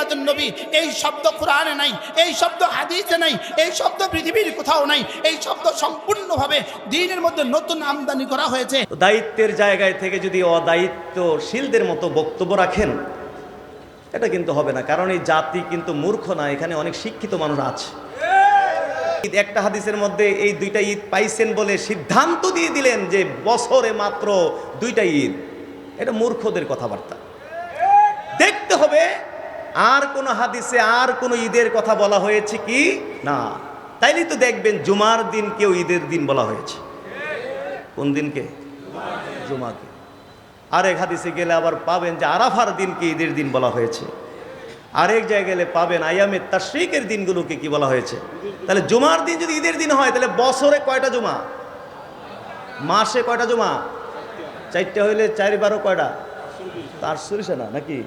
মিলাদুন নবী, এই শব্দ কোরআনে নাই, এই শব্দ হাদিসে নাই, এই শব্দ পৃথিবীর কোথাও নাই, এই শব্দ সম্পূর্ণভাবে দিনের মধ্যে নতুন আমদানি করা হয়েছে। দায়িত্বের জায়গায় থেকে যদি অদায়িত্বশীলদের মতো বক্তব্য রাখেন, এটা কিন্তু হবে না, কারণ এই জাতি কিন্তু মূর্খ না, এখানে অনেক শিক্ষিত মানুষ আছে। একটা হাদিসের মধ্যে এই দুইটা ঈদ পাইছেন বলে সিদ্ধান্ত দিয়ে দিলেন যে বছরে মাত্র দুইটা ঈদ। এটা মূর্খদের কথাবার্তা। আর কোন হাদিসে আর কোন ঈদের কথা বলা হয়েছে কি? না। তাইলে তো দেখবেন জুমার দিনকেও ঈদের দিন বলা হয়েছে। কোন দিনকে? জুমাকে। আরেক হাদিসে গেলে আবার পাবেন যে আরাফার দিনকে ঈদের দিন বলা হয়েছে। আরেক জায়গায় গেলে পাবেন আয়ামে তাশ্রিকের দিনগুলোকে কি বলা হয়েছে? তাহলে জুমার দিন যদি ঈদের দিন হয়, তাহলে বছরে কয়টা জুমা? মাসে কয়টা জুমা? চারটে হইলে চারি বারো কয়টা? তার সরিষা না, নাকি?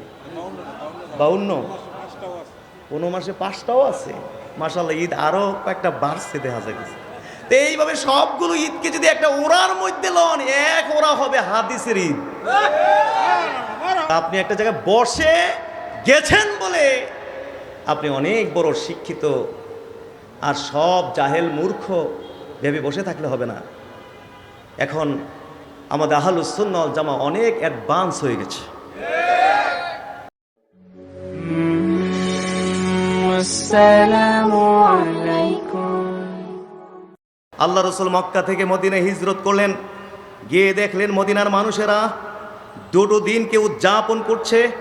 বাউন্ন? কোনো মাসে পাঁচটাও আছে। মাসাল্লাহ ঈদ আরও কয়েকটা বাড়ছে দেখা যাচ্ছে তো এইভাবে সবগুলো ঈদকে যদি একটা ওরার মধ্যে লন, এক ওরা হবে হাদিসের ঈদ। আপনি একটা জায়গায় বসে গেছেন বলে আপনি অনেক বড় শিক্ষিত আর সব জাহেল মূর্খ ভেবে বসে থাকলে হবে না। এখন আমাদের আহলুসুন্নল জামা অনেক অ্যাডভান্স হয়ে গেছে। আল্লাহ রসুল মক্কা থেকে মদিনায় হিজরত করলেন। গিয়ে দেখলেন মদিনার মানুষেরা দুটো দিনকে উদযাপন করছে।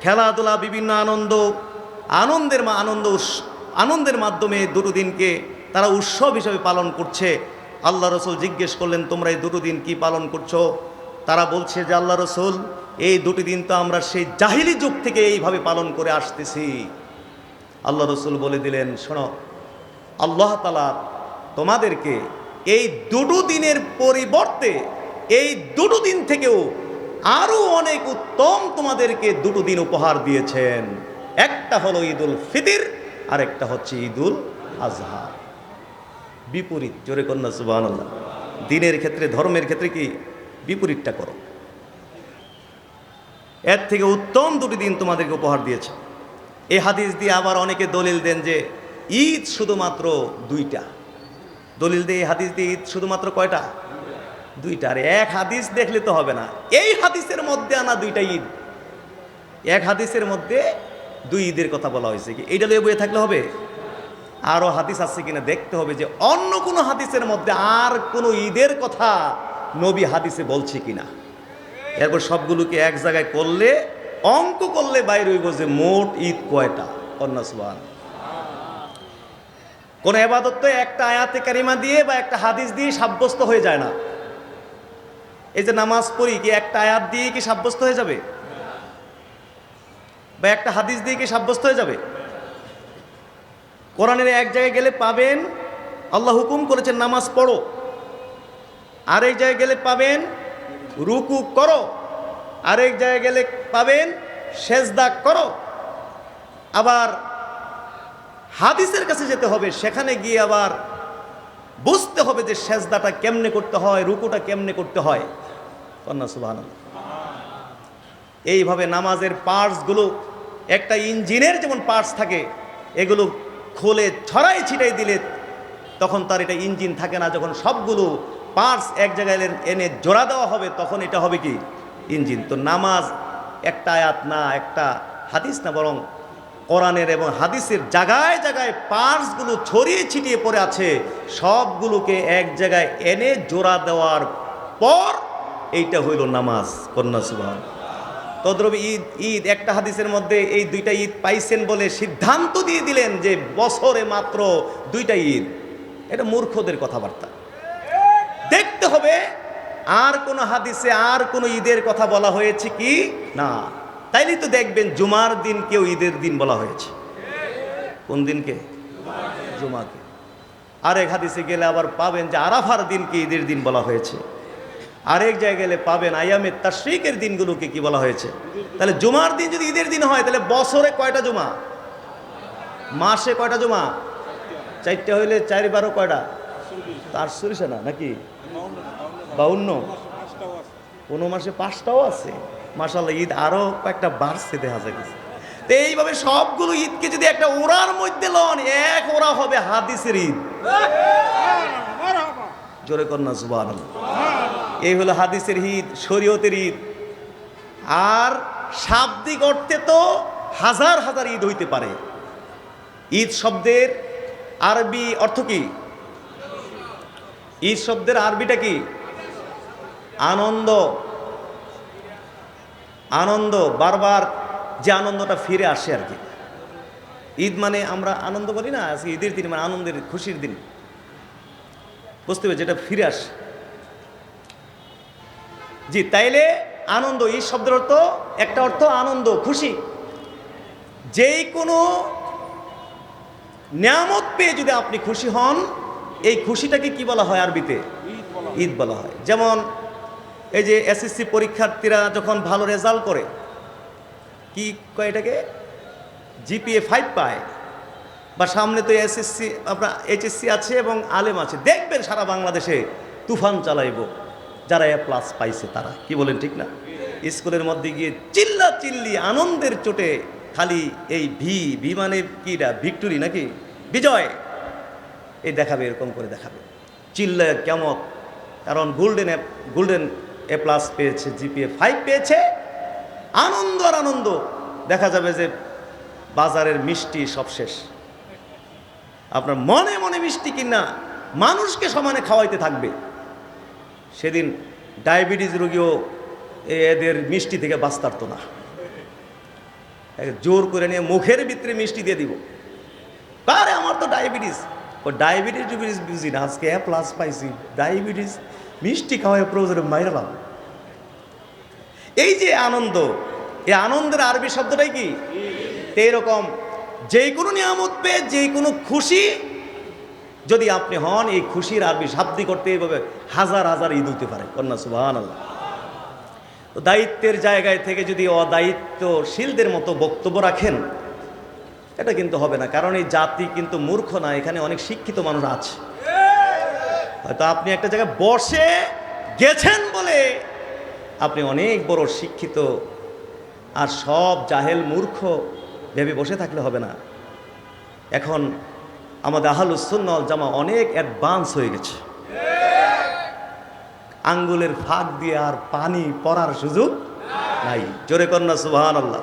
খেলাধুলা, বিভিন্ন আনন্দ, আনন্দের আনন্দ আনন্দের মাধ্যমে দুটো দিনকে তারা উৎসব হিসেবে পালন করছে। আল্লাহ রসুল জিজ্ঞেস করলেন, তোমরা এই দুটো দিন কি পালন করছ? তারা বলছে যে, আল্লাহ রসুল, এই দুটি দিন তো আমরা সেই জাহিলি যুগ থেকে এইভাবে পালন করে আসতেছি। আল্লাহ রসুল বলে দিলেন, শোনো, আল্লাহ তালা তোমাদেরকে এই দুটো দিনের পরিবর্তে, এই দুটো দিন থেকেও আরও অনেক উত্তম তোমাদেরকে দুটো দিন উপহার দিয়েছেন। একটা হলো ঈদুল ফিতির আর একটা হচ্ছে ঈদুল আজহা। বিপরীত, জোরে কন্যা সুবাহ দিনের ক্ষেত্রে, ধর্মের ক্ষেত্রে কি বিপরীতটা করো? এর থেকে উত্তম দুটি দিন তোমাদেরকে উপহার দিয়েছে। এই হাদিস দিয়ে আবার অনেকে দলিল দেন যে ঈদ শুধুমাত্র দুইটা। দলিল দিয়ে এই হাদিস দিয়ে ঈদ শুধুমাত্র কয়টা? দুইটা। আর এক হাদিস দেখলে তো হবে না। এই হাদিসের মধ্যে আনা দুইটা ঈদ। এক হাদিসের মধ্যে দুই ঈদের কথা বলা হয়েছে কি? এইটা লয়ে বয়ে থাকলে হবে? আরও হাদিস আছে কিনা দেখতে হবে যে অন্য কোনো হাদিসের মধ্যে আর কোনো ঈদের কথা নবী হাদিসে বলছে কিনা। এরপর সবগুলোকে এক জায়গায় করলে অঙ্ক করলে বাইরে হইব যে মোট ঈদ কয়টা? কন্যাসবান কোন এবাদত তো একটা আয়াতে কারিমা দিয়ে বা একটা হাদিস দিয়ে সাব্যস্ত হয়ে যায় না। এই যে নামাজ পড়ি, কি একটা আয়াত দিয়ে কি সাব্যস্ত হয়ে যাবে? বা একটা হাদিস দিয়ে কি সাব্যস্ত হয়ে যাবে? কোরআনের এক জায়গায় গেলে পাবেন, আল্লাহ হুকুম করেছেন নামাজ পড়ো। আর এক জায়গায় গেলে পাবেন, রুকু করো। আরেক জায়গায় গেলে পাবেন, সেজদা করো। আবার হাদিসের কাছে যেতে হবে, সেখানে গিয়ে আবার বুঝতে হবে যে সেজদাটা কেমনে করতে হয়, রুকুটা কেমনে করতে হয়। কন্যা সুবাহ এইভাবে নামাজের পার্টসগুলো, একটা ইঞ্জিনের যেমন পার্টস থাকে, এগুলো খোলে ছড়াই ছিটাই দিলে তখন তার এটা ইঞ্জিন থাকে না। যখন সবগুলো পার্টস এক জায়গায় এনে জোড়া দেওয়া হবে, তখন এটা হবে কি? ইঞ্জিন। তো নামাজ একটা আয়াত না, একটা হাদিস না, বরং কোরআনের এবং হাদিসের জায়গায় জায়গায় পার্সগুলো ছড়িয়ে ছিটিয়ে পড়ে আছে। সবগুলোকে এক জায়গায় এনে জোড়া দেওয়ার পর এইটা হইল নামাজ, কন্যা সুবাহ তদ্রবি ঈদ ঈদ একটা হাদিসের মধ্যে এই দুইটা ঈদ পাইছেন বলে সিদ্ধান্ত দিয়ে দিলেন যে বছরে মাত্র দুইটা ঈদ। এটা মূর্খদের কথাবার্তা। দেখতে হবে আর কোন হাদিসে আর কোন ঈদের কথা বলা হয়েছে কি? না। তাইলে তো দেখবেন জুমার দিনকেও ঈদের দিন বলা হয়েছে। কোন দিনকে? জুমাকে। আরেক হাদিসে গেলে আবার পাবেন যে আরাফার দিনকে ঈদের দিন বলা হয়েছে। আরেক জায়গায় গেলে পাবেন আয়ামে তাশ্রিকের দিনগুলোকে কি বলা হয়েছে? তাহলে জুমার দিন যদি ঈদের দিন হয়, তাহলে বছরে কয়টা জুমা? মাসে কয়টা জুমা? চারটে হইলে চারি বারো কয়টা? তার সরিষা না, নাকি? বাউন্ন। কোনো মাসে পাঁচটাও আছে। মাসাল্লাহ ঈদ আরও কয়েকটা বাড়ছে দেখা যাচ্ছে তো এইভাবে সবগুলো ঈদকে যদি একটা ওরার মধ্যে লন, এক ওরা হবে হাদিসের ঈদ। জোরে কন্যা সুবাহ এই হলো হাদিসের ঈদ, শরীয়তের ঈদ। আর শাব্দিক অর্থে তো হাজার হাজার ঈদ হইতে পারে। ঈদ শব্দের আরবি অর্থ কি? ঈদ শব্দের আরবিটা কি? আনন্দ। আনন্দ বারবার যে আনন্দটা ফিরে আসে আর কি। ঈদ মানে আমরা আনন্দ করি না আজকে ঈদের দিন মানে আনন্দের খুশির দিন। বুঝতে হবে যেটা ফিরে আসে। জি তাইলে আনন্দ এই শব্দের অর্থ একটা অর্থ আনন্দ খুশি। যেই কোনো নিয়ামত পেয়ে যদি আপনি খুশি হন এই খুশিটাকে কি বলা হয় আরবিতে? ঈদ বলা হয়। যেমন এই যে এসএসসি পরীক্ষার্থীরা যখন ভালো রেজাল্ট করে, কি কয় এটাকে? জিপিএ ফাইভ পায়। বা সামনে তো এসএসসি আপনার এইচএসসি আছে এবং আলেম আছে। দেখবেন সারা বাংলাদেশে তুফান চালাইব। যারা এ প্লাস পাইছে তারা। কি বলেন ঠিক না? স্কুলের মধ্যে গিয়ে চিল্লা চিল্লি আনন্দের চোটে খালি এই ভি ভি মানে কিরা? ভিক্টোরি নাকি? বিজয়। এই দেখাবে, এরকম করে দেখাবে। চিল্লা কেমন কারণ golden A golden A plus পেয়েছে জিপিএ ফাইভ পেয়েছে। আনন্দ আর আনন্দ। দেখা যাবে যে বাজারের মিষ্টি সব শেষ। আপনার মনে মনে মিষ্টি কিনা, মানুষকে সমানে খাওয়াইতে থাকবে। সেদিন ডায়াবেটিস রোগীও এদের মিষ্টি থেকে বাঁচতে পারতো না জোর করে নিয়ে মুখের ভিতরে মিষ্টি দিয়ে দিব। আরে আমার তো ডায়াবেটিস। ও ডায়াবেটিস ডিবিটিস বুঝি না, আজকে এ প্লাস পাইছি। ডায়াবেটিস, মিষ্টি খাওয়ায় প্রয়োজনে মাইরালাম। এই যে আনন্দ, এই আনন্দের আরবি শব্দটাই কি? এইরকম যে কোনো নিয়ামত পেয়ে, যে কোনো খুশি, যদি আপনি হন, এই খুশির আরবি শাব্দি করতে এইভাবে হাজার হাজার ঈদ হতে পারে। কন্যা সুবাহান আল্লাহ তো দায়িত্বের জায়গায় থেকে যদি অদায়িত্বশীলদের মতো বক্তব্য রাখেন এটা কিন্তু হবে না, কারণ এই জাতি কিন্তু মূর্খ না, এখানে অনেক শিক্ষিত মানুষ আছে। হয়তো আপনি একটা জায়গায় বসে গেছেন বলে আপনি অনেক বড় শিক্ষিত আর সব জাহেল মূর্খ ভেবে বসে থাকলে হবে না। এখন আমাদের আহলুসুন্নল জামা অনেক অ্যাডভান্স হয়ে গেছে। আঙ্গুলের ফাঁক দিয়ে আর পানি পড়ার সুযোগ নাই। জোরে কন্যা সুবাহান আল্লাহ